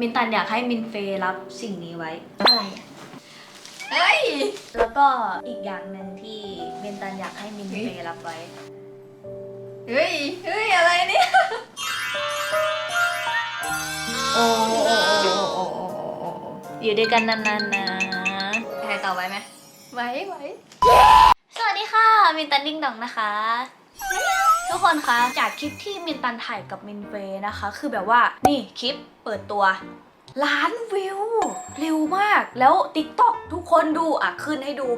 มินตันอยากให้มินเฟย์รับสิ่งนี้ไว้ อะไรอะเฮ้ย แล้วก็อีกอย่างหนึ่งที่มินตันอยากให้มินเฟย์รับไว้ เฮ้ย เฮ้ย อะไรเนี่ย โอ้โอ้โอ้โอ้โอ้โอ้โอ้อยู่ด้วยกันนานๆนะใครต่อไว้ไหมไหวไหวสวัสดีค่ะ มินตันดิ้งดองนะคะ ทุกคนคะ จากคลิปที่มินตันถ่ายกับมินเฟย์นะคะ คือแบบว่านี่คลิปเปิดตัวล้านวิว เร็วมากแล้ว t ิ k t o k ทุกคนดูอะขึ้นให้ดู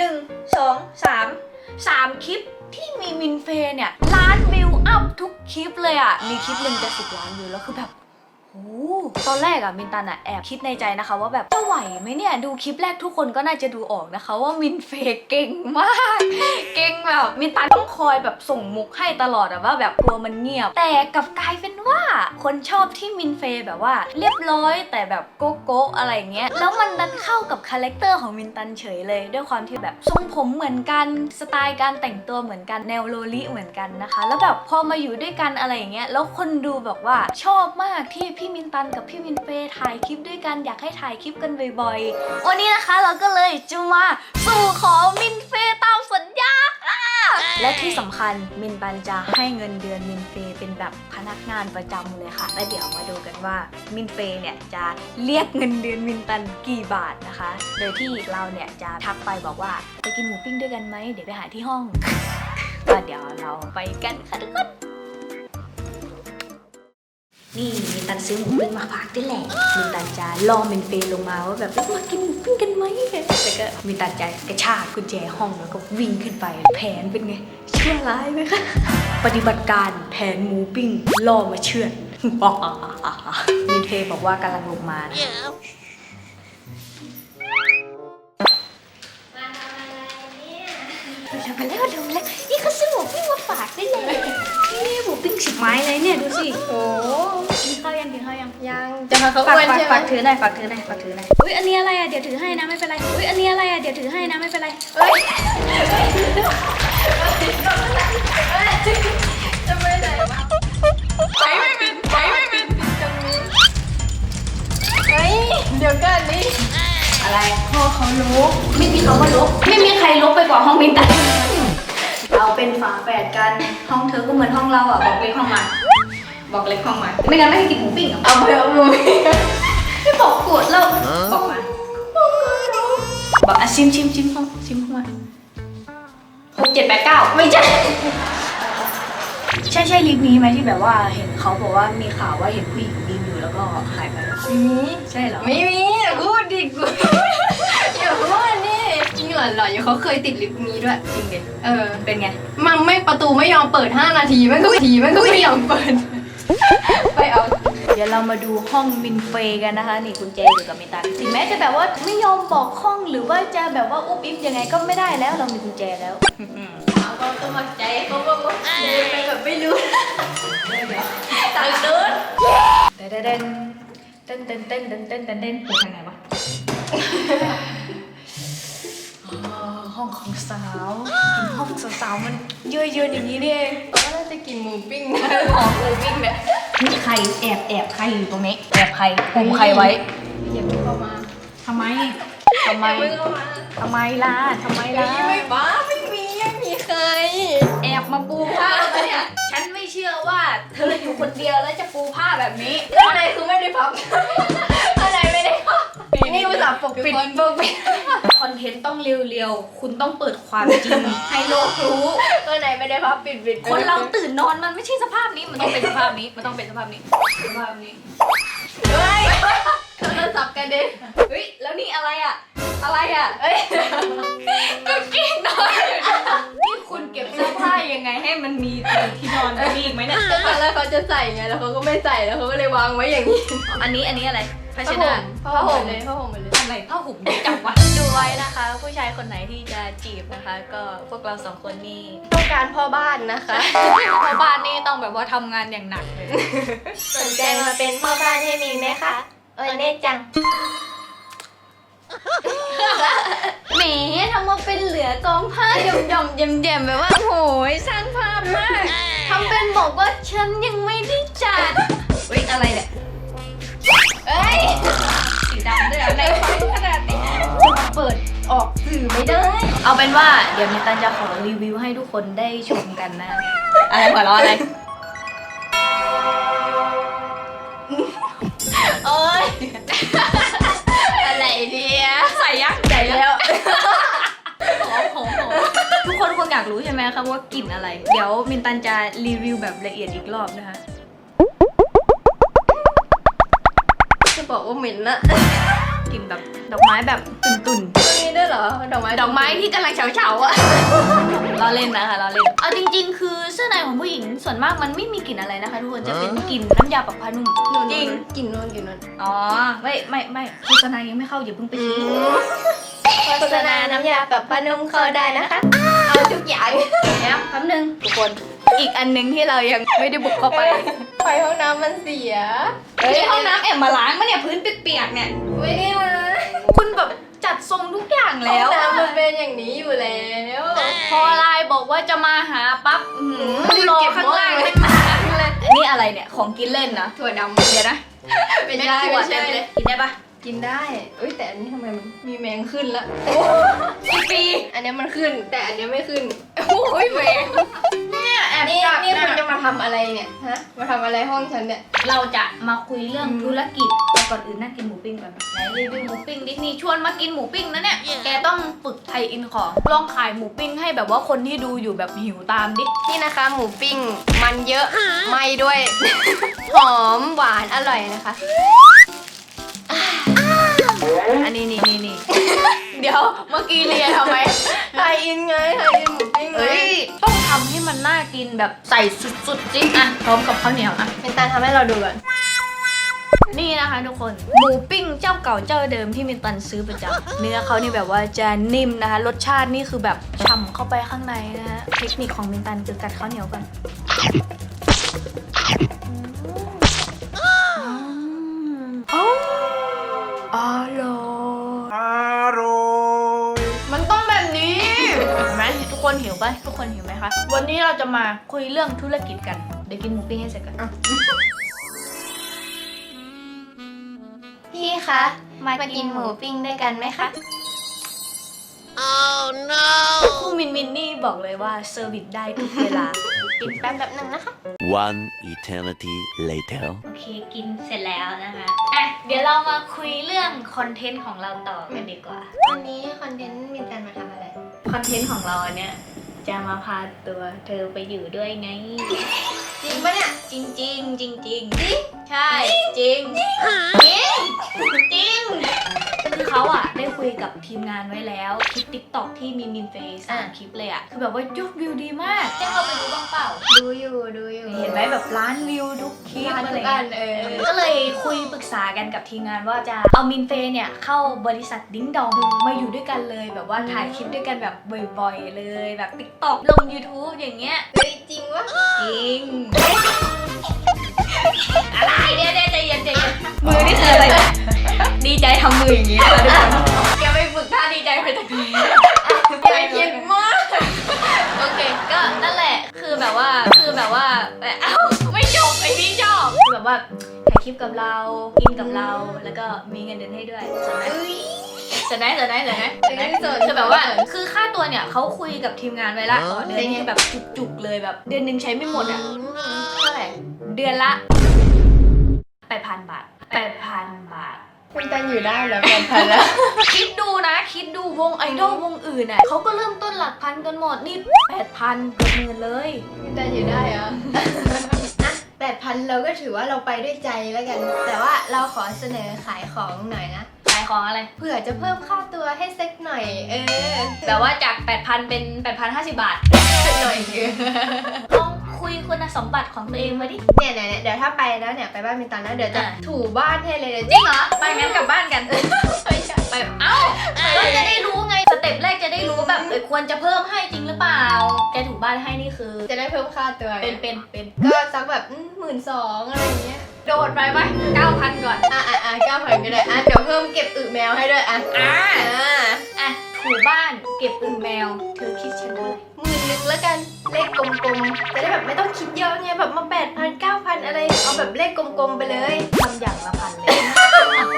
1 2 3 3 คลิปที่มีมินเฟย์เนี่ยล้านวิวอัพทุกคลิปเลยอะ มีคลิปหนึ่งจะสิบล้านวิวแล้วคือแบบ ตอนแรกอะมินตันอะแอบคิดในใจนะคะ ว่าแบบจะไหวไหมเนี่ยดูคลิปแรกทุกคนก็น่าจะดูออกนะคะ ว่ามินเฟย์เก่งมาก เก่งแบบมินตันต้องคอยแบบส่งมุกให้ตลอดอะว่าแบบกลัวมันเงียบ แต่กับกลายเป็นว่าคนชอบที่มินเฟแบบว่า เรียบร้อยแต่แบบโก๊ะโก๊ะอะไรเงี้ยแล้วมันดันเข้ากับคาแรคเตอร์ของมินตันเฉยเลย ด้วยความที่แบบทรงผมเหมือนกันสไตล์การแต่งตัวเหมือนกันแนวโลลิเหมือนกันนะคะ แล้วแบบพอมาอยู่ด้วยกันอะไรอย่างเงี้ยแล้วคนดูแบบว่าชอบมากที่พี่ี่มินตันกับพี่มินเฟย์ถ่ายคลิปด้วยกันอยากให้ถ่ายคลิปกันบ่อยๆ วันนี้นะคะเราก็เลยจะมาสู่ขอมินเฟย์ตามสัญญาและที่สำคัญมินตันจะให้เงินเดือนมินเฟย์เป็นแบบพนักงานประจำเลยค่ะ และเดี๋ยวมาดูกันว่ามินเฟย์เนี่ยจะเรียกเงินเดือนมินตันกี่บาทนะคะ โดยที่เราเนี่ยจะทักไปบอกว่าไปกินหมูปิ้งด้วยกันไหมเดี๋ยวไปหาที่ห้องก็เดี๋ยวเราไปกันค่ะทุกคน นี่มินตันซื้อหมูปิ้งมาฝากด้วยแหละมินตันจะล่อเมนเฟย์ลงมาว่าแบบมากินหมูปิ้งกันไหมแต่ก็มินตันจะกระชากกุญแจห้องแล้วก็วิ่งขึ้นไป แผนเป็นไงชั่วร้ายไหมคะปฏิบัติการแผนหมูปิ้งล่อมาเชือดมินเฟย์บอกว่ากำลังลงมานะ เดี๋ยวไปแล้วเดี๋ยวไปแล้วนี่เขาซื้อหมูปิ้งมาฝากได้เลยนี่หมูปิ้งสิบไม้เลยเนี่ยดูสิโอ้กินข้าวยังกินข้าวยังยังจะมาเขาฝากอ้วนฝากใช่ไหมฝากถือหน่อยฝากถือหน่อยฝากถือหน่อยอุ้ยอันนี้อะไรอะเดี๋ยวถือให้นะไม่เป็นไรอุ้ยอันนี้อะไรอะเดี๋ยวถือให้นะไม่เป็นไรเฮ้ยจะไปไหนวะไปไม่เป็นไปไม่เป็นตรงนี้เฮ้ยเดี๋ยวก่อนนี่ อะไรพ่อเขารู้ไม่มีคำว่าลบไม่มีใครลบไปกว่าห้องมินตันเราเป็นฝาแฝดกันห้องเธอก็เหมือนห้องเราอะบอกเลขห้องมาบอกเลขห้องมาไม่งั้นไม่ให้กินหมูปิ้งอะเอาไปเอาไปไม่บอกกดเราบอกมาบอกอะชิมชิมชิมห้องชิมห้องมาหกเจ็ดแปดเก้าไม่ใช่ ใช่ใช่ลิฟต์นี้ไหมที่แบบว่าเห็นเขาบอกว่ามีข่าวว่าเห็นผู้หญิงบินอยู่แล้วก็หายไปมีใช่เหรอไม่มีอย่าพูดดิกูอย่าพูดนี่จริงเหรอเหรออย่าเขาเคยติดลิฟต์นี้ด้วย จริงดิเออ เป็นไง มันไม่ประตูไม่ยอมเปิด 5 นาทีมันก็ทีมันก็ไม่ยอมเปิด ไปเอาเดี๋ยวเรามาดูห้องมินเฟย์กันนะคะ นี่กุญแจอยู่กับมินตันถึงแม้จะแบบว่าไม่ยอมบอกห้องหรือว่าจะแบบว่าอุ๊บอิ๊บยังไงก็ไม่ได้แล้วเรามีกุญแจแล้ว เอาก็ต้องมาใจเขาก็บอกเดินไปแบบไม่รู้ตังเดินเต้นเต้นเต้นเต้นเต้นเต้นเต้นเต้นเต้นไปทางไหนวะอ๋อห้องของสาวห้องสาวๆมันเยอะๆอย่างนี้นี่เองก็น่าจะกินหมูปิ้งนะของหมูปิ้งเนี่ยมีใครแอบแอบใครอยู่ตรงนี้ แอบใครคุมใครไว้อย่าเพิ่งเข้ามาทำไมทำไมอย่าเพิ่งเข้ามาทำไมล่ะทำไมล่ะไม่บ้า มาปูผ้าปะเนี่ย ฉันไม่เชื่อว่าเธออยู่คนเดียวแล้วจะปูผ้าแบบนี้ข้างในคือไม่ได้พับข้างในไม่ได้พับนี่อุตส่าห์ปกปิดปกปิดคอนเทนต์ต้องเรียวๆ คุณต้องเปิดความจริง ให้โลกรู้ข้างในไม่ได้พับปิดปิดคนเราตื่นนอนมันไม่ใช่สภาพนี้ มันต้องเป็นสภาพนี้ มันต้องเป็นสภาพนี้ สภาพนี้ เฮ้ยโทรศัพท์กระเด็นเฮ้ย แล้วนี่อะไรอะ อะไรอะเอ้ยก็กิ้งนอนอยู่นะนี่ คุณเก็บเสื้อผ้ายังไงให้มันมีที่นอนมีอีกไหมเนี่ยก็ตอนแรกเขาจะใส่ไงแล้วเขาก็ไม่ใส่แล้วเขาก็เลยวางไว้อย่างนี้อันนี้อันนี้อะไรภาชผ้านะห่มผ้าห่มเลยผ้าห่มหมดเลยอะไรผ้าห่มจับวะดูไว้นะคะ ผู้ชายคนไหนที่จะจีบนะคะ ก็พวกเราสองคนนี่ต้องการพ่อบ้านนะคะพ่อบ้านนี่ต้องแบบว่าทำงานอย่างหนักเลยสนใจมาเป็นพ่อบ้านให้มีไหมคะเออเน่จัง มาเป็นเหลือกองผ้าหย่อมหย่อมๆเย่มๆแบบว่าโหยสร้างภาพมากทำเป็นบอกว่าฉันยังไม่ได้จัดเฮ้ยอะไรเนี่ยเอ้ยสีดำด้วยเหรอในไฟขนาดนี้เปิดออกสื่อไม่ได้ เอาเป็นว่าเดี๋ยวมินตันจะขอรีวิวให้ทุกคนได้ชมกันนะ อะไรหัวเราะอะไรโอ้ย คนคงอยากรู้ใช่ไหมคะว่ากลิ่นอะไร เดี๋ยวมินตันจะรีวิวแบบละเอียดอีกรอบนะคะ จะบอกว่าเหม็นนะกลิ่นแบบดอกไม้แบบตุ่นมีด้วยเหรอ ดอกไม้ๆดอกไม้ที่กำลังเฉาๆอะเราเล่นนะคะเราเล่น เอาจริง ๆ คือเสื้อในของผู้หญิงส่วนมากมันไม่มีกลิ่นอะไรนะคะทุกคนจะเป็นกลิ่นน้ำยาปรับผ้านุ่มจริง กลิ่นนวลกลิ่นนวลอ๋อไม่ไม่ไม่โฆษณายังไม่เข้าอย่าเพิ่งไปชี้ โฆษณาน้ำยาปรับผ้านุ่มเข้าได้นะคะเอา ทุกอย่างแล้วแป๊บนึงทุกคน อีกอันหนึงที่เรายังไม่ได้บุกเข้าไป ไฟห้องน้ำมันเสียเฮ้ยห้องน้ำแอบมาล้างมาเนี่ยพื้นเปียกๆเนี่ย ไม่ได้มาคุณแบบจัดทรงทุกอย่างแล้วห้องอะน้ำมันเป็นอย่างนี้อยู่แล้วพอไลน์บอกว่าจะมาหาปั๊บอื้อหือรอข้างล่างหม้อไม่มาเลยนนี้อะไรเนี่ยของกินเล่นนะถั่วดำเดี๋ยวนะ ไม่เม็ดได้ถั่วไม่เต็ใช่มเลยกินได้ปะ กินได้เอ้ยแต่อันนี้ทำไมมันมีแมงขึ้นละกี่ปี อันนี้มันขึ้น แต่อันนี้ไม่ขึ้น โอ้ยแมงเนี่ยแอบนี่จับนี่คุณนะจะมาทำอะไรเนี่ยฮะ มาทำอะไรห้องฉันเนี่ย เราจะมาคุยเรื่องอืมธุรกิจแต่ก่อนอื่นน่ากินหมูปิ้งก่อนไหนรีวิวหมูปิ้งดินี่ชวนมากินหมูปิ้งนะเนี่ย แกต้องฝึกไทยอินของลองขายหมูปิ้งให้แบบว่าคนที่ดูอยู่แบบหิวตามดิ นี่นะคะ หมูปิ้ง มันเยอะ ไม่ด้วย หอมหวานอร่อยนะคะ อันนี้นี่นี่นี่เดี๋ยวเมื่อกี้เรียนทำไมไทยอินไงไทยอินหมูปิ้งไงเอ้ยต้องทำให้มันน่ากินแบบใส่สุดๆจริงอะพร้อมกับข้าวเหนียวอะเป็นตาทำให้เราดูก่อนนี่นะคะทุกคนหมูปิ้งเจ้าเก่าเจ้าเดิมที่มินตันซื้อประจำเนื้อเขานี่แบบว่าจะนิ่มนะคะ รสชาตินี่คือแบบฉ่ำเข้าไปข้างในนะฮะเทคนิคของมินตันคือกัดข้าวเหนียวก่อนอืมอ๋ ออร่อยอร่อยมันต้องแบบนี้เห็นไหมทุกคนหิวปะทุกคนหิวไหมคะ วันนี้เราจะมาคุยเรื่องธุรกิจกัน เดี๋ยวกินหมูปิ้งให้เสร็จกันพี่คะมากินหมูปิ้งด้วยกันไหมคะคู่มินมินนี่บอกเลยว่าเซอร์วิสได้ทุกเวลา กินแป๊บแบบหนึ่งนะคะ One eternity later โอเคกินเสร็จแล้วนะคะ อะ เดี๋ยวเรามาคุยเรื่องคอนเทนต์ของเราต่อกันดีกว่า วันนี้คอนเทนต์มีการมาทำอะไร คอนเทนต์ของเราเนี่ยจะมาพาตัวเธอไปอยู่ด้วยไง จริงปะเนี่ย จริงจริงจริงจริงจริงใช่ จริงจริงจริงจริงคือ เขาอะได้คุยกับทีมงานไว้แล้วคลิปติ๊กต็อกที่มีมินเฟย์สามคลิปเลยอะคือแบบว่ายอดวิวดีมาก ได้เข้าไปดูบ้างเปล่า ดูอยู่ดูอยู่เห็นไหมแบบล้านวิวทุกคลิปร้านอะไรทุกเงี้อัยนเออก็เลยคุยปรึกษากันกับทีมงานว่าจะเอามินเฟย์เนี่ยเข้าบริษัทดิ้งดองมาอยู่ด้วยกันเลย แบบว่าถ่ายคลิปด้วยกันแบบบ่อยๆ เลยแบบติ๊กต็อกลง YouTube อย่างเงี้ยเฮ้ยจริงวะจริงอะไรเดี๋ยวเดี๋ยวใจเย็นใจเย็นมือนี่คืออะไรเนี่ยดี ใจทำมืออย่างนี้นะคะทุกคนแกไปฝึกท่าดีใจมาจากไหนอย่าคิดมาก โอเค ก็นั่นแหละ คือแบบว่า คือแบบว่าเอ้าไม่จบไอพี่ชอบคือแบบว่าถ่ายคลิปกับเรา กินกับเรา แล้วก็มีเงินเดือนให้ด้วยสนไหมเอ้ยสนไหมสนไหมสนไหมเอ้ยสนคือแบบว่าสนคือค่าตัวเนี่ยเขาคุยกับทีมงานไว้ละต่อเดือนนี่คือแบบจุกๆเลยแบบ เดือนหนึ่งใช้ไม่หมดอะเท่าไหร่เดือนละแปดพันบาทแปดพันบาท คุณตันอยู่ได้แล้วแปดพันแล้ว คิดดูนะ คิดดูวงไอดอลวงอื่นอะเขาก็เริ่มต้นหลักพันกันหมดนี่แปดพันเกือบหมื่นเลย คุณตันอยู่ได้เหรออะแปดพันเราก็ถือว่าเราไปด้วยใจแล้วกัน แต่ว่าเราขอเสนอขายของหน่อยนะ ขายของอะไร เผื่อจะเพิ่มค่าตัวให้สักหน่อย เออ แบบว่าจาก 8,000 เป็น 8,050 บาท หน่อยเออลอง คุยคุณสมบัติของตัวเองมาดิ เนี่ยเนี่ยเนี่ยเดี๋ยวถ้าไปแล้วเนี่ยไปบ้านมินตันแล้วเดี๋ยวจะอะ ถูบ้านให้เลยเดี๋ยวจริงเหรอไปงั้นกลับบ้านกันไม่ใช่ไปเอ้าก็จะได้รู้ไงสเต็ปแรกจะได้รู้แบบเออควรจะเพิ่มให้จริงหรือเปล่า แกถูบ้านให้นี่คือ จะได้เพิ่มค่าตัวเป็นเป็นเป็นก็สักแบบหมื่นสองอะไรอย่างเงี้ยโดดไปไหม9,000ก่อน อะอะอะเก้าพันก็ได้อะเดี๋ยวเพิ่มเก็บอึแมวให้ด้วยอะอ่าอ่าอะถูบ้านเก็บอึแมว เธอคิดฉันเท่าไหร่หมื่นหนึ่งแล้วกัน เลขกลมๆ จะได้แบบไม่ต้องคิดเยอะไงแบบมาแปดพันเก้าพันอะไร เอาแบบเลขกลมๆไปเลยทำอย่างละพันเลย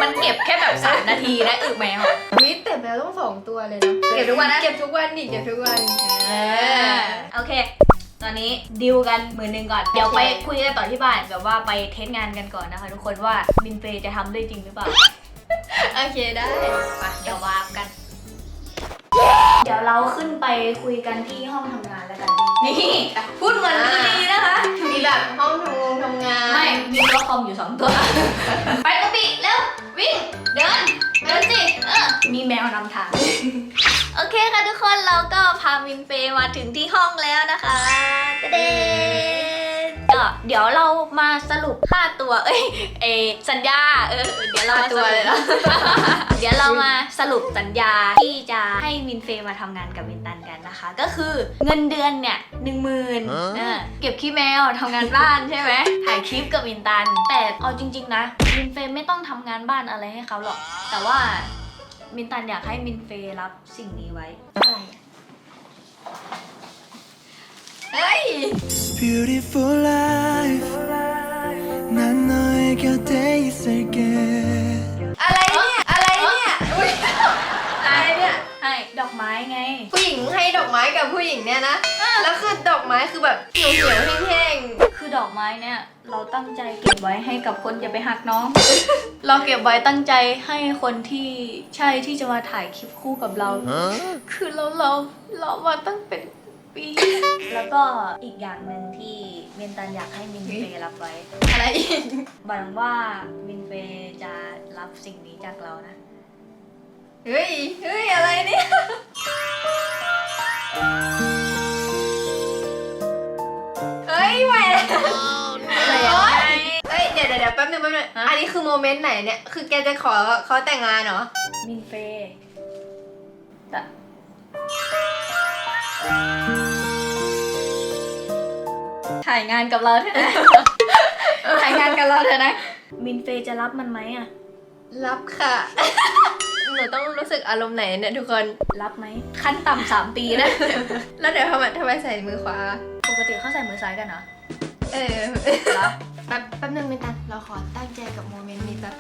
มันเก็บแค่แบบสามนาทีนะอึแมว วิแต่แมวต้องสองตัวเลยนะเก็บทุกวันนะ เก็บทุกวันดิเก็บทุกวัน เออโอเค ตอนนี้ดิวกันหมื่นหนึ่งก่อน เดี๋ยวไปคุยกันต่อที่บ้านแบบว่าไปเทสงานกันก่อนนะคะ ทุกคนว่ามินเฟย์จะทำได้จริงหรือเปล่า โอเคได้ไปเดี๋ยววาร์ปกัน เดี๋ยวเราขึ้นไปคุยกันที่ห้องทำงานแล้วกัน นี่พูดเหมือนมือดีนะคะมีแบบห้องทำงงทำงาน ไม่มีโต๊ะคอมอยู่สองตัว ไปกระปิเร็ววิ่ง เดินเดินสิเออมีแมวนำทาง โอเคค่ะทุกคนเราก็พามินเฟย์มาถึงที่ห้องแล้วนะคะตะเดนก็ เดี๋ยวเรามาสรุปค่าตัว เอ้ยเออสัญญา เออ เดี๋ยวเรามาสรุป เดี๋ยวเรามาสรุปสัญญาที่จะให้มินเฟย์มาทำงานกับมินตันกันนะคะ ก็คือเงินเดือนเนี่ยหนึ่งหมื่นฮะเก็บขี้แมวทำงานบ้านใช่ไหมถ่ายคลิปกับมินตัน แต่เอาจริง ๆ นะมินเฟย์ไม่ต้องทำงานบ้านอะไรให้เขาหรอก แต่ว่ามินตันอยากให้มินเฟย์รับสิ่งนี้ไว้เฮ้ย Beautiful life อะไรเนี่ย อะไรเนี่ยอุ๊ยอะไรเนี่ย ให้ดอกไม้ไง ผู้หญิงให้ดอกไม้กับผู้หญิงเนี่ยนะ แล้วคือดอกไม้คือแบบเหี่ยวเหี่ยวๆแห้งคือดอกไม้เนี่ย เราตั้งใจเก็บไว้ให้กับคนอย่าไปหักน้อง เราเก็บไว้ตั้งใจให้คนที่ใช่ที่จะมาถ่ายคลิปคู่กับเรา Huh? คือเราเราเรามาตั้งเป็นปี แล้วก็อีกอย่างหนึ่งที่ มินตันอยากให้มินเฟย์รับไว้ๆอะไรอีกหวังว่ามินเฟย์จะรับสิ่งนี้จากเรานะ เฮ้ย เฮ้ย อะไรเนี่ย เฮ้ยแหวนอะไรอะเฮ้ย เดี๋ยวเดี๋ยวเดี๋ยวแป๊บนึงแป๊บนึงฮะอันนี้คือโมเมนต์ไหนเนี่ย คือแกจะขอเขาแต่งงานเหรอ มินเฟย์แต่ ถ่ายงานกับเราเถอะนะ ถ่ายงานกับเราเถอะนะ มินเฟย์จะรับมันไหมอะรับค่ะ หนูต้องรู้สึกอารมณ์ไหนเนี่ยทุกคน รับไหม ขั้นต่ำสามปีนะ แล้วเดี๋ยวทำไมทำไมใส่มือขวา ปกติเขาใส่มือซ้ายกันเหรอ เออเหรอ แป๊บแป๊บนึงมินตันเราขอตั้งใจกับโมเมนต์นี้แป๊บ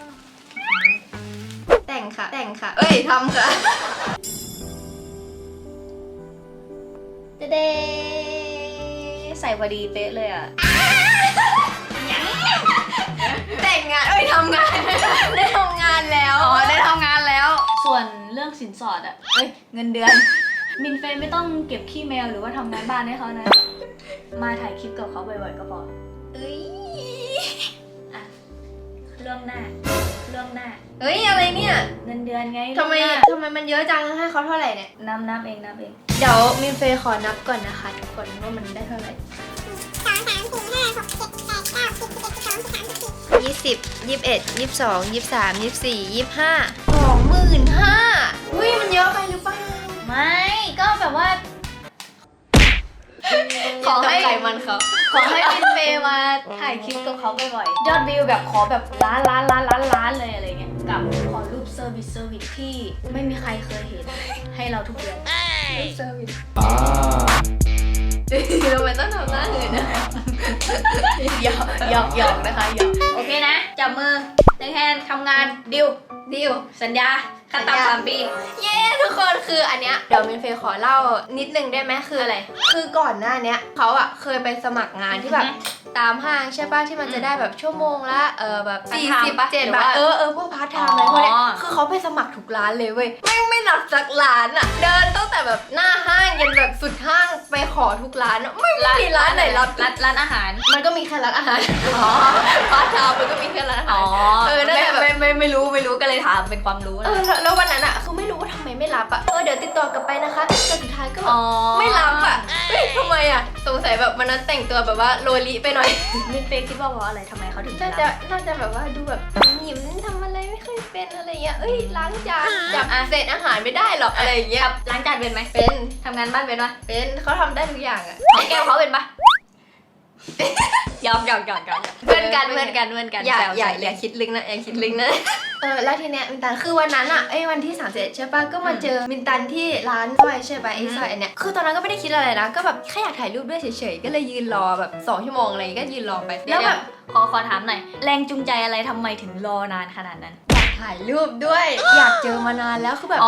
แต่งค่ะ แต่งค่ะ เอ้ยทำค่ะ เดเด ใส่พอดีเป๊ะเลยอะ แต่งงานเอ้ยทำงาน ได้ทำงานแล้วอ๋อได้ทำงานแล้ว ส่วนเรื่องสินสอดอะเอ้ยเงินเดือน มินเฟย์ไม่ต้องเก็บขี้แมวหรือว่าทำงานบ้านให้เขานะ มาถ่ายคลิปกับเขาบ่อยๆก็พอเอ้ยอะเรื่องหน้าเรื่องหน้า เฮ้ยอะไรเนี่ยเงินเดือนไงทำไมเรื่องหน้าทำไมมันเยอะจังให้เขาเท่าไหร่เนี่ย นับนับเองนับเอง เดี๋ยวมินเฟย์ขอนับก่อนนะคะทุกคนว่ามันได้เท่าไหร่ยี่สิบยี่สิบเอ็ดยี่สิบสองยี่สิบสามยี่สิบสี่ยี่สิบห้าสองหมื่นห้าอุ้ยมันเยอะไปหรือเปล่าไม่ก็แบบว่า ขอให้ตกใจมันเขาขอให้มินเฟย์มาถ่ายคลิปกับเขาบ่อยๆยอดวิวแบบขอแบบล้านล้านล้านล้านล้านเลยอะไรเงี้ยกับขอรูปเซอร์วิสเซอร์วิสที่ไม่มีใครเคยเห็นให้เราทุกเดือน เซอร์วิสทำไม่ต้องทำหน้าอื่นนะหยอกหยอกหยอกนะคะหยอกโอเคนะ จับมือในแฮนทำงานดิวดิวสัญญาขั้นต่ำสามปี เย้ทุกคนคืออันเนี้ยเดี๋ยวมินเฟย์ขอเล่านิดนึงได้ไหมคืออะไร คือก่อนหน้าเนี้ยเขาอะเคยไปสมัครงานที่แบบ ตามห้างใช่ป่ะที่มันจะได้แบบชั่วโมงละเออแบบพาร์ทสี่ไทม์สิบปะเจ็ดหรือบาว่าทเออเออพวกพาร์ทไทม์อะไรพวกเนี้ยอ๋อคือเขาไปสมัครทุกร้านเลยเว้ยไม่งไม่รับสักร้านอะเดินตั้งแต่แบบหน้าห้างยันแบบสุดห้างไปขอทุกร้านอะไม่มีร้านไหนรับร้านร้านอาหาร มันก็มีแค่ร้านอาหารอ๋อพาร์ทไทม์มันก็มีแค่ร้านอาหารเออนั่นแหละแบบไม่ไม่ไม่รู้ไม่รู้ก็เลยถามเป็นความรู้เอนะอแล้วแล้ววันนั้นอะคือไม่รู้ว่าทำไมไม่รับอะเออเดี๋ยวติดต่อกลับไปนะคะแต่สุดท้ายก็แบบอ๋อไม่รับอะเฮ้ย ทำไมอะ สงสัยแบบวันนั้นแต่งตัวแบบว่าโลลิไปหน่อยมินเฟย์คิดว่าเพราะอะไรทำไมเขาถึงไม่น่ารับจะน่าจะแบบว่าดูแบบหยิมทำอะไรไม่ค่อยเป็นอะไรเงี้ย เอ้ยล้างจานจับเศษอาหารไม่ได้หรอกอะไรอย่างเงี้ยล้างจานเป็นไหมเป็นทำงานบ้านเป็นปะเป็นเขาทำได้ทุกอย่างอะหอมแก้มเขาเป็นปะห ยอกหยอกหยอกหยอกเพื่อนกันเพื่อนกันเพื่อนกันอย่าแซวอย่าใส่อย่าคิดลึกนะอย่าคิดลึกนะเออแล้วทีเนี้ยมินตันคือวันนั้นอะไอ้วันที่3 1ใช่ปะก็มาเจอมินตันที่ร้านสร้อยใช่ปะไอ้สร้อยอันเนี้ยคือตอนนั้นก็ไม่ได้คิดอะไรนะ ก็แบบแค่อยากถ่ายรูปด้วยเฉยๆก็เลยยืนรอแบบสองชั่วโมงอะไรอย่างงี้ก็ยืนรอไปเดี๋แล้ยววแบแบบบขอขอถามหน่อยแรงจูงใจอะไรทำไมถึงรอนานขนาดนั้น ถ่ายรูปด้วย อยากเจอมานานแล้วคือแบบ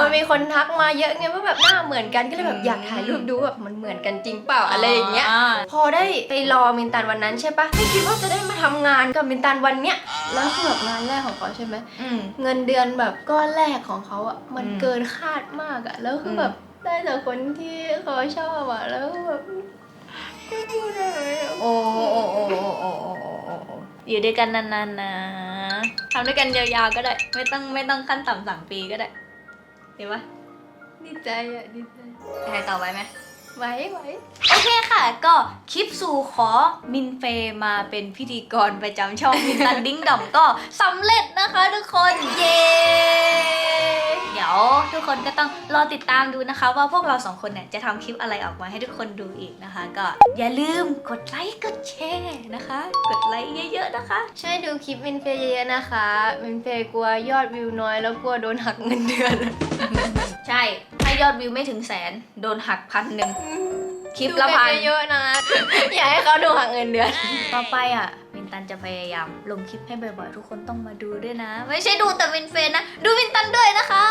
มันมีคนทักมาเยอะไงว่าแบบหน้าเหมือนกันก็เลยแบบอยากถ่ายรูปดูแบบมันเหมือนกันจริงเปล่าอะไรอย่างเงี้ยพอได้ไปรอมินตันวันนั้นใช่ปะไม่คิดว่าจะได้มาทำงานกับมินตันวันเนี้ยแล้วคือแบบงานแรกของเขาใช่ไหมเงินเดือนแบบก้อนแรกของเขาอะมันเกินคาดมากอะแล้วคือแบบได้จากคนที่เขาชอบอะแล้วแบบโอ้โอ้โอ้โอ้โอ้อยู่ด้วยกันนานๆนะ ทำด้วยกันยาวๆก็ได้ ไม่ต้องไม่ต้องขั้นต่ำสามปีก็ได้เห็นปะดีใจอะดีใจใครต่อไปไหมไว้ไว้โอเคค่ะ ก็คลิปสู่ขอมินเฟย์มาเป็นพิธีกรประจำช่องมินตันดิ้งดอมก็สำเร็จนะคะทุกคน เย้ เดี๋ยวทุกคนก็ต้องรอติดตามดูนะคะ ว่าพวกเราสองคนเนี่ยจะทำคลิปอะไรออกมาให้ทุกคนดูอีกนะคะ ก็อย่าลืมกดไลค์กดแชร์นะคะ กดไลค์เยอะๆนะคะ ช่วยดูคลิปมินเฟย์เยอะๆนะคะมินเฟย์กลัวยอดวิวน้อยแล้วกลัวโดนหักเงินเดือน ใช่ถ้ายอดวิวไม่ถึงแสนโดนหักพันหนึ่งคลิปละพันดูกัเยอะๆนะ อย่าให้เขาดูหักเงินเดือน ต่อไปอะวิน ตันจะพยายามลงคลิปให้บ่อยๆ ทุกคนต้องมาดูด้วยนะ ไม่ใช่ดูแต่วินเฟนนะ ดูวินตันด้วยนะคะ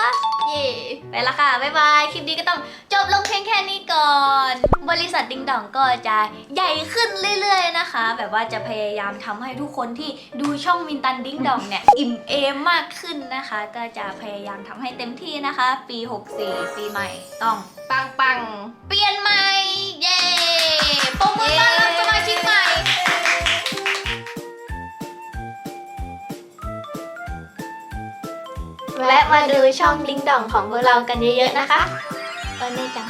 เย่ไปละค่ะ บ๊ายบาย คลิปนี้ก็ต้องจบลงเพียงแค่นี้ก่อน บริษัทดิงดองก็จะใหญ่ขึ้นเรื่อยๆนะคะ แบบว่าจะพยายามทำให้ทุกคนที่ดูช่องวินตันดิงดองเนี่ยอิ่มเอมมากขึ้นนะคะ ก็จะพยายามทำให้เต็มที่นะคะ ปี 64 ปีใหม่ต้องปังปังเปลี่ยนใหม่ เย้ปรบมือต้อนรับ แวะมาดูช่องลิงดองของพวกเรากันเยอะๆนะคะตอนนี้จัง